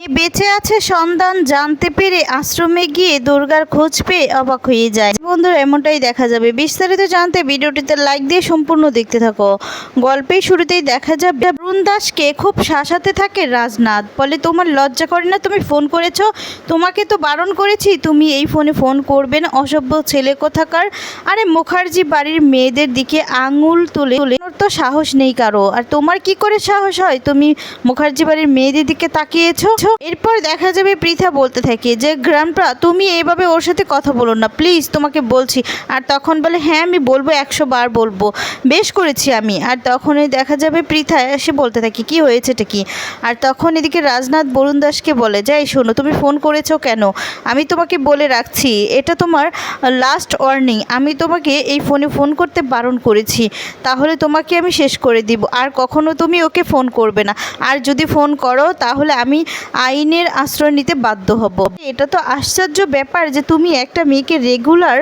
বেঁচে আছে সন্তান, জানতে পেরে আশ্রমে গিয়ে দুর্গার খোঁজ পেয়ে অবাক হয়ে যায়। বন্ধুরা, এমনটাই দেখা যাবে। বিস্তারিত জানতে ভিডিওটিতে লাইক দিয়ে সম্পূর্ণ দেখতে থাকো। গল্পের শুরুতেই দেখা যাবে, বরুণ দাসকে খুব শাসাতে থাকে রাজনাথ। বলে, তোমার লজ্জা করে না, তুমি ফোন করেছ? তোমাকে তো বারণ করেছি, তুমি এই ফোনে ফোন করবে না। অসভ্য ছেলে কোথাকার? আরে, মুখার্জি বাড়ির মেয়েদের দিকে আঙুল তুলে তো সাহস নেই কারও। আর তোমার কি করে সাহস হয়? তুমি মুখার্জি বাড়ির মেয়েদের দিকে তাকিয়েছো? এরপর দেখা যাবে পৃথা বলতে থাকে যে, গ্রামপ্রা, তুমি এইভাবে ওর সাথে কথা বলো না। প্লিজ, তোমাকে বলছি। আর তখন বলে হ্যাঁ আমি বলব, একশো বার বলব। বেশ করেছি আমি। আর তখনই দেখা যাবে পৃথা এসে বলতে থাকে, কি হয়েছেটা কি? আর তখন এদিকে রাজনাথ বরুণ দাসকে বলে, যাই শোনো, তুমি ফোন করেছ কেন? আমি তোমাকে বলে রাখছি, এটা তোমার লাস্ট ওয়ার্নিং আমি তোমাকে এই ফোনে ফোন করতে বারণ করেছি। তাহলে তোমাকে আমি শেষ করে দিব। আর কখনো তুমি ওকে ফোন করবে না। আর যদি ফোন করো, তাহলে আমি আইনের আশ্রয় নিতে বাধ্য হব। এটা তো আশ্চর্য ব্যাপার যে তুমি একটা মেয়েকে রেগুলার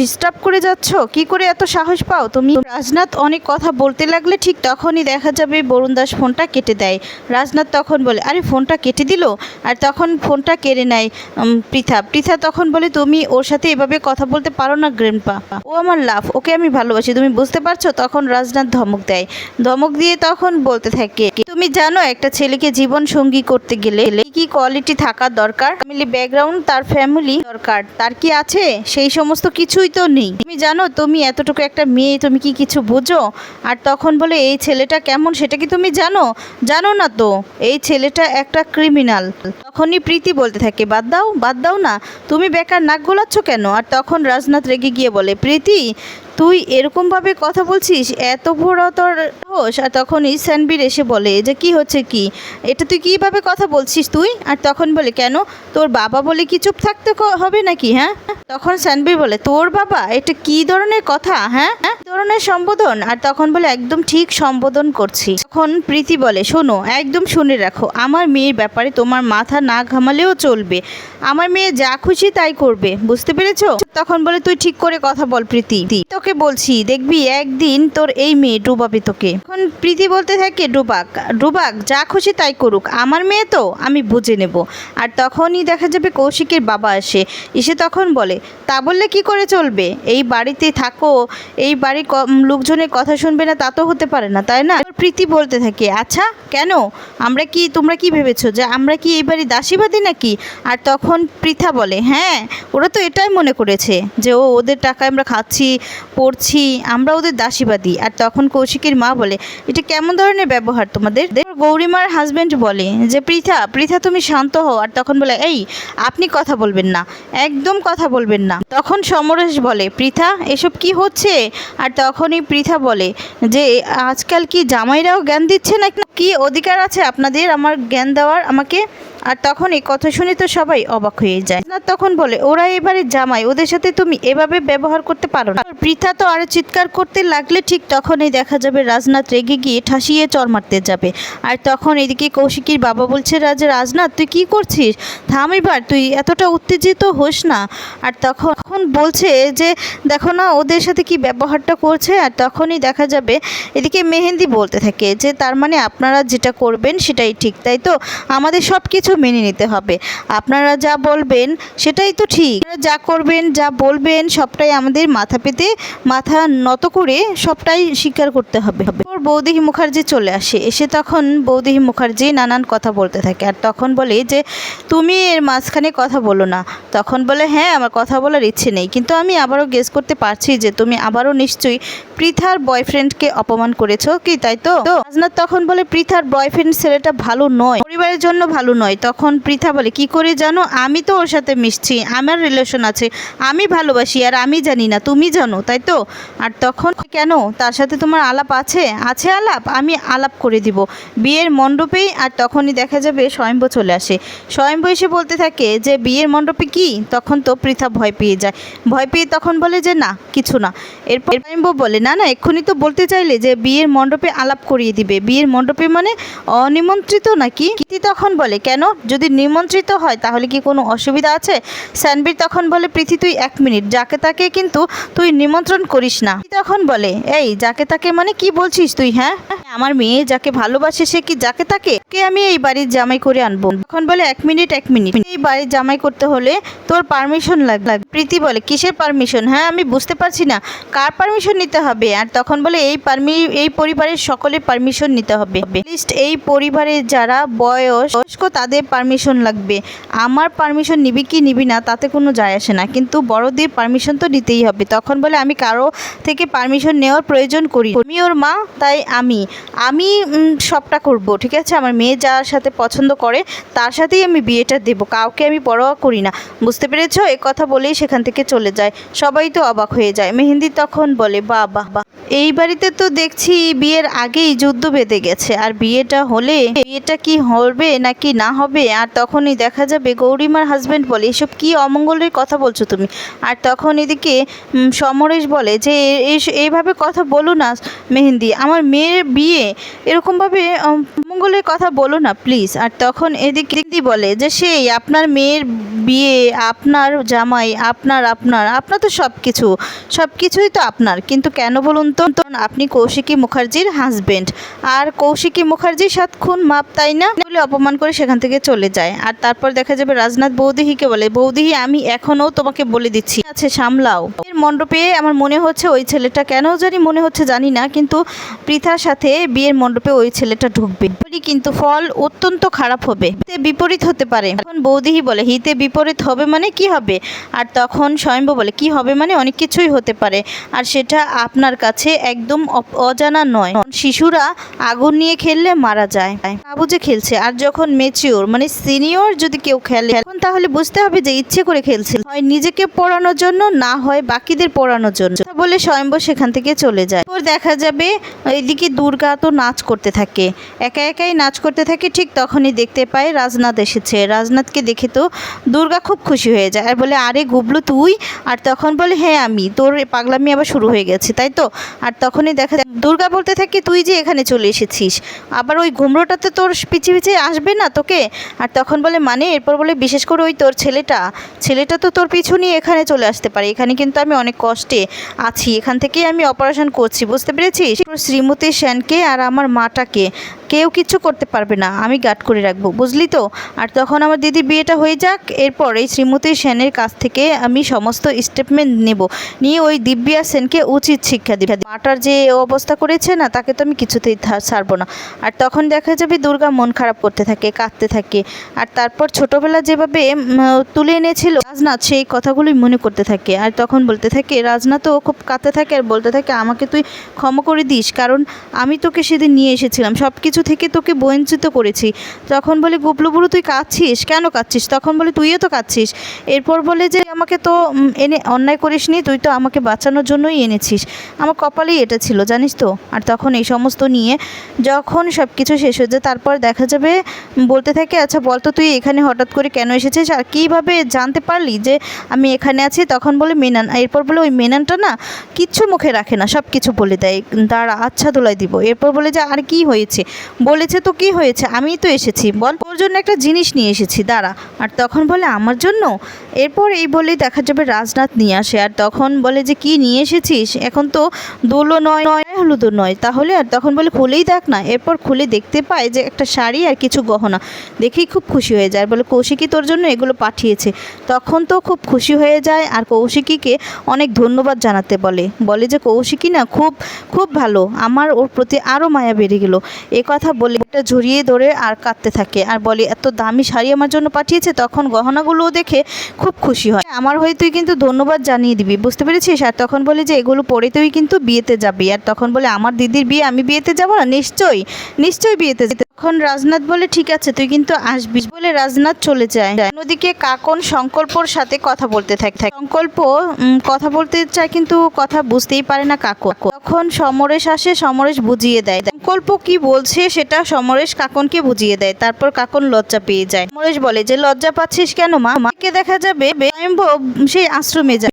ডিস্টার্ব করে যাচ্ছ। কি করে এত সাহস পাও? তুমি রাজনাথ অনেক কথা বলতে লাগলে ঠিক তখনই দেখা যাবে বরুণ দাস ফোনটা কেটে দেয়। রাজনাথ তখন বলে, আরে, ফোনটা কেটে দিল? আর তখন ফোনটা কেড়ে নেয় পৃথা। পৃথা তখন বলে, তুমি ওর সাথে এভাবে কথা বলতে পারো না, গ্রেনপা। ও আমার লাভ ওকে আমি ভালোবাসি। তুমি বুঝতে পারছ? তখন রাজনাথ ধমক দেয়। ধমক দিয়ে তখন বলতে থাকে, তুমি জানো একটা ছেলেকে জীবন সঙ্গী করতে গেলে কি কি কোয়ালিটি থাকা দরকার? ফ্যামিলি ব্যাকগ্রাউন্ড তার ফ্যামিলি দরকার। তার কি আছে? সেই সমস্ত কিছুই তো নেই। তুমি জানো, তুমি এতটুকু একটা মেয়ে, তুমি কি কিছু বোঝো? আর তখন বলে, এই ছেলেটা কেমন? সেটা কি তুমি জানো? জানো না তো। এই ছেলেটা একটা ক্রিমিনাল তখনই প্রীতি বলতে থাকে, বাদ দাও বাদ দাও না। তুমি বেকার নাক গোলাচ্ছ কেন? আর তখন রাজনাথ রেগে গিয়ে বলে, প্রীতি তুই এরকমভাবে কথা বলছিস? এত বড় তোর হোস, আর তখনই স্যানবীর এসে বলে যে কি হচ্ছে কি? এটা তুই কীভাবে কথা বলছিস তুই? আর তখন বলে, কেন? তোর বাবা বলে কি চুপ থাকতে হবে নাকি হ্যাঁ? তখন স্যানবীর বলে, তোর বাবা? এটা কি ধরনের কথা হ্যাঁ হ্যাঁ? ধরনের সম্বোধন? আর তখন বলে, একদম ঠিক সম্বোধন করছি। তখন প্রীতি বলে, শোনো, একদম শুনে রাখো, আমার মেয়ের ব্যাপারে তোমার মাথা না ঘামালেও চলবে। আমার মেয়ে যা খুশি তাই করবে, বুঝতে পেরেছ? তখন বলে, তুই ঠিক করে কথা বল প্রীতি। তোকে বলছি, দেখবি, একদিন তোর এই মেয়ে ডুবাবে তোকে। এখন প্রীতি বলতে থাকে, ডুবাক ডুবাক, যা খুশি তাই করুক, আমার মেয়ে তো, আমি বুঝে নেব। আর তখনই দেখা যাবে, কৌশিকের বাবা আসে। এসে তখন বলে, তা বললে কি করে চলবে? এই বাড়িতে থাকো, এই বাড়ির ক- লোকজনের কথা শুনবে না, তা তো হতে পারে না, তাই না? এবার প্রীতি বলতে থাকে আচ্ছা কেন? আমরা কি, তোমরা কি ভেবেছো যে আমরা কি এই বাড়ি দাসীবাদী নাকি? আর তখন পৃথা বলে হ্যাঁ ওরা তো এটাই মনে করেছে যে, ও, ওদের টাকায় আমরা খাচ্ছি, পড়ছি, আমরা ওদের দাসীবাদী। আর তখন কৌশিকের মা বলে, এটা কেমন ধরনের ব্যবহার তোমাদের? এবার গৌরীমার হাজবেন্ড বলে, যে পৃথা পৃথা তুমি শান্ত হও। আর তখন বলে, এই, আপনি কথা বলবেন না, একদম কথা বলবেন না। তখন সমরেশ বলে, পৃথা, এসব কি হচ্ছে? আর তখনই পৃথা বলে যে, আজকাল কি জামাইরাও জ্ঞান দিচ্ছে না কি অধিকার আছে আপনাদের? আমার জ্ঞান দেওয়ার আমাকে আর তখন এই কথা শুনে তো সবাই অবাক হয়ে যায়। না তখন বলে, ওরা এবারে জামাই, ওদের সাথে তুমি এভাবে ব্যবহার করতে পারো না। পৃথা তো আরও চিৎকার করতে লাগলে ঠিক তখনই দেখা যাবে রাজনাথ রেগে গিয়ে ঠাসিয়ে চর মারতে যাবে। আর তখন এদিকে কৌশিকীর বাবা বলছে, রাজ, রাজনাথ, তুই কি করছিস? থাম এবার, তুই এতটা উত্তেজিত হোস না। আর তখন তখন বলছে যে, দেখো না, ওদের সাথে কি ব্যবহারটা করছে? আর তখনই দেখা যাবে এদিকে মেহেন্দি বলতে থাকে যে, তার মানে আপনারা যেটা করবেন সেটাই ঠিক, তাই তো? আমাদের সব কিছু মেনে নিতে হবে। আপনারা যা বলবেন সেটাই তো ঠিক। যা করবেন, যা বলবেন, সবটাই আমাদের মাথা পেতে, মাথা নত করে সবটাই স্বীকার করতে হবে ওর বৌদিহি মুখার্জি চলে আসে। এসে তখন বৌদিহি মুখার্জি নানান কথা বলতে থাকে। আর তখন বলে যে, তুমি এর মাঝখানে কথা বলো না। তখন বলে হ্যাঁ আমার কথা বলার ইচ্ছে নেই। কিন্তু আমি আবারও গেস করতে পারছি যে, তুমি আবারও নিশ্চয়ই পৃথার বয়ফ্রেন্ডকে অপমান করেছ কি, তাই তো? রাজনাথ তখন বলে, পৃথার বয়ফ্রেন্ড ছেলেটা ভালো নয়। পরিবারের জন্য ভালো নয়। তখন পৃথা বলে, কি করে জানো? আমি তো ওর সাথে মিশছি, আমার রিলেশন আছে, আমি ভালোবাসি আর আমি জানি না, তুমি জানো, তাই তো? আর তখন, কেন? তার সাথে তোমার আলাপ আছে? আছে আলাপ, আমি আলাপ করে দিব। বিয়ের মণ্ডপেই আর তখনই দেখা যাবে স্বয়ম্ভ চলে আসে। স্বয়ম্ভ এসে বলতে থাকে যে, বিয়ের মণ্ডপে কি? তখন তো পৃথা ভয় পেয়ে যায়। ভয় পেয়ে তখন বলে যে, না, কিছু না। এরপর স্বয়ম্ভ বলে, না না, এক্ষুনি তো বলতে চাইলে যে, বিয়ের মণ্ডপে আলাপ করিয়ে দিবে। বিয়ের মণ্ডপে মানে অনিমন্ত্রিত নাকি? কীর্তি তখন বলে, কেন? যদি নিমন্ত্রিত হয়, তাহলে কি কোনো অসুবিধা আছে? স্যানবীর তখন বলে, প্রীতি, তুই এক মিনিট, যাকে তাকে কিন্তু তুই নিমন্ত্রণ করিস না। তখন বলে, এই, যাকে তাকে মানে কি বলছিস তুই হ্যাঁ? আমার মেয়ে যাকে ভালোবাসে, সে কি যাকে তাকে? কে আমি এই বাড়ির জামাই করে আনব। তখন বলে, এক মিনিট এক মিনিট, এই বাড়ির জামাই করতে হলে তোর পারমিশন লাগবে প্রীতি বলে, কিসের পারমিশন? হ্যাঁ আমি বুঝতে পারছি না। কার পারমিশন নিতে হবে? আর তখন বলে, এই পারমি, এই পরিবারের সকলের পারমিশন নিতে হবে। লিস্ট, এই পরিবারের যারা বয়স, বয়স্ক, তাদের পারমিশন লাগবে। আমার পারমিশন নিবি কি নিবি না, তাতে কোনো যায় আসে না। কিন্তু বড়দের পারমিশন তো নিতেই হবে। তখন বলে আমি কারও থেকে পারমিশন নেওয়ার প্রয়োজন করি আমি ওর মা, তাই আমি। আমি সবটা করব, ঠিক আছে? আমার মেয়ে যার সাথে পছন্দ করে, তার সাথেই আমি বিয়েটা দেব। কাউকে আমি পরোয়া করি না। বুঝতে পেরেছ? এ কথা বলেই সেখান থেকে চলে যায়। সবাই তো অবাক হয়ে যায়। মেহেন্দি তখন বলে বাহ বাহ এই বাড়িতে তো দেখছি বিয়ের আগেই যুদ্ধ বেঁধে গেছে। আর বিয়েটা হলে, বিয়েটা কি হবে নাকি না হবে? আর তখনই দেখা যাবে গৌরীমার হাজবেন্ড বলে, এসব কি অমঙ্গলের কথা বলছো তুমি? আর তখন এদিকে সমরেশ বলে, যে এইভাবে কথা বলো না মেহেন্দি, আমার মেয়ের বিয়ে এরকমভাবে অমঙ্গলের কথা বলো না প্লিজ আর তখন এদিকে দিদি বলে, যে সেই, আপনার মেয়ের বিয়ে, আপনার জামাই, আপনার আপনার আপনার তো সব কিছু সব কিছুই তো আপনার। কিন্তু কেন বলুন তো আপনি কৌশিকী মুখার্জির হাজবেন্ড আর কৌশিকী মুখার্জির সাত খুন মাপ, তাই না? বলে অপমান করে সেখান থেকে চলে যায়। আর তারপর দেখা যাবে রাজনাথ বৌদিহিকে বলে, বৌদিহি, আমি এখনও তোমাকে বলে দিচ্ছি। আছে, সামলাও। মণ্ডপে আমার মনে হচ্ছে ওই ছেলেটা, কেন জানি মনে হচ্ছে জানি না, কিন্তু পৃথার সাথে বিয়ের মণ্ডপে ওই ছেলেটা ঢুকবে। কিন্তু ফল অত্যন্ত খারাপ হবে। বিপরীত হতে পারে। এখন বৌদিহি বলে, হিতে বিপরীত হবে মানে কি হবে? আর তখন স্বয়ম্ভ বলে, কি হবে মানে অনেক কিছুই হতে পারে। আর সেটা আপনার কাছে একদম অজানা নয়। শিশুরা আগুন নিয়ে খেললে মারা যায়। না বুঝে খেলছে, আর যখন মেচিওর মানে সিনিয়র যদি কেউ খেলে তখন তাহলে বুঝতে হবে যে ইচ্ছে করে খেলছে। হয় নিজেকে পড়ানোর জন্য, না হয় বাকিদের পড়ানোর জন্য। বলে স্বয়ম্ভ সেখান থেকে চলে যায়। ওর দেখা যাবে এদিকে দুর্গা তো নাচ করতে থাকে। একা একাই নাচ করতে থাকে, ঠিক তখনই দেখতে পায় রাজনাথ এসেছে। রাজনাথকে দেখে তো দুর্গা খুব খুশি হয়ে যায়। আর বলে, আরে গুবলু, তুই? আর তখন বলে হ্যাঁ আমি। তোর পাগলামি আবার শুরু হয়ে গেছে, তাই তো? আর তখনই দেখা যায়, দুর্গা বলতে থাকে, তুই যে এখানে চলে এসেছিস, আবার ওই ঘুমরোটাতে তোর পিছে পিছে আসবে না তোকে? আর তখন বলে মানে? এরপর বলে, বিশেষ করে ওই তোর ছেলেটা। ছেলেটা তো তোর পিছু নিয়ে এখানে চলে আসতে পারে। এখানে কিন্তু আমি অনেক কষ্টে আছি। এখান থেকেই আমি অপারেশন করছি, বুঝতে পেরেছি শ্রীমতী সেনকে আর আমার মাটাকে। কেউ কিছু করতে পারবে না, আমি গার্ড করে রাখব, বুঝলি তো? আর তখন আমার দিদি বিয়েটা হয়ে যাক, এরপর এই শ্রীমতী সেনের কাছ থেকে আমি সমস্ত স্টেটমেন্ট নেব। নিয়ে ওই দিব্যা সেনকে উচিত শিক্ষা দিব। মাটার যে অবস্থা করেছে না, তাকে তো আমি কিছুতেই ছাড়বো না। আর তখন দেখা যাবে দুর্গা মন খারাপ করতে থাকে, কাঁদতে থাকে। আর তারপর ছোটবেলা যেভাবে তুলে এনেছিল রাজনাথ, সেই কথাগুলোই মনে করতে থাকে। আর তখন বলতে থাকে, রাজনাথও খুব কাঁদতে থাকে আর বলতে থাকে, আমাকে তুই ক্ষমা করে দিস, কারণ আমি তোকে সেদিন নিয়ে এসেছিলাম। সব কিছু থেকে তোকে বঞ্চিত করেছি। তখন বলে গুবলু বুড়ো, তুই কাঁদছিস? কেন কাঁদছিস? তখন বলে, তুইও তো কাঁদছিস। এরপর বলে যে, আমাকে তো এনে অন্যায় করিস নি তুই তো আমাকে বাঁচানোর জন্যই এনেছিস। আমার কপালেই এটা ছিল, জানিস তো? আর তখন এই সমস্ত নিয়ে যখন সব কিছু শেষ হয়ে যায়, তারপর দেখা যাবে, বলতে থাকে আচ্ছা বল তো, তুই এখানে হঠাৎ করে কেন এসেছিস? আর কীভাবে জানতে পারলি যে আমি এখানে আছি? তখন বলে, মেনান। এরপর বলে, ওই মেনানটা না কিচ্ছু মুখে রাখে না সব কিছু বলে দেয়। দাঁড়া আচ্ছা দোলাই দিব। এরপর বলে যে, আর কি হয়েছে? বলেছে, তো কি হয়েছে? আমিই তো এসেছি। বল। ওর জন্য একটা জিনিস নিয়ে এসেছি, দাঁড়া। আর তখন বলে, আমার জন্য? এরপর এই বলেই দেখা যাবে রাজনাথ নিয়ে আসে। আর তখন বলে যে, কি নিয়ে এসেছিস? এখন তো দোলও নয় নয়, হলুদও নয়। তাহলে আর তখন বলে, খুলেই দেখ না। এরপর খুলে দেখতে পায় যে, একটা শাড়ি আর কিছু গহনা। দেখেই খুব খুশি হয়ে যায়। বলে কৌশিকী তোর জন্য এগুলো পাঠিয়েছে। তখন তো খুব খুশি হয়ে যায়। আর কৌশিকীকে অনেক ধন্যবাদ জানাতে বলে। বলে যে, কৌশিকী না, খুব খুব ভালো। আমার ওর প্রতি আরও মায়া বেড়ে গেল। এ কথা বলে একটা জড়িয়ে ধরে আর কাঁদতে থাকে। আর বলে, এত দামি শাড়ি আমার জন্য পাঠিয়েছে, তখন গহনাগুলোও দেখে খুব খুশি হয়। আমার হয়ে তুই কিন্তু ধন্যবাদ জানিয়ে দিবি, বুঝতে পেরেছিস? আর তখন বলে যে, এগুলো পরে তুই কিন্তু বিয়েতে যাবি। আর তখন বলে, আমার দিদির বিয়ে আমি বিয়েতে যাব না? নিশ্চয়ই নিশ্চয়ই বিয়েতে যেতে তখন রাজনাথ বলে, ঠিক আছে, তুই কিন্তু আসবি। বলে রাজনাথ চলে যায়। অন্যদিকে কাকন সংকল্পর সাথে কথা বলতে থাকে। থাকে। সংকল্প কথা বলতে চায় কিন্তু কথা বুঝতেই পারে না কাকন। তখন সমরেশ আসে, সমরেশ বুঝিয়ে দেয়। সংকল্প কি বলছে সেটা সমরেশ কাকনকে বুঝিয়ে দেয়। তারপর কাকন লজ্জা পেয়ে যায়। সমরেশ বলে, যে লজ্জা পাচ্ছিস কেন মা? মাকে দেখা যাবে সেই আশ্রমে যায়।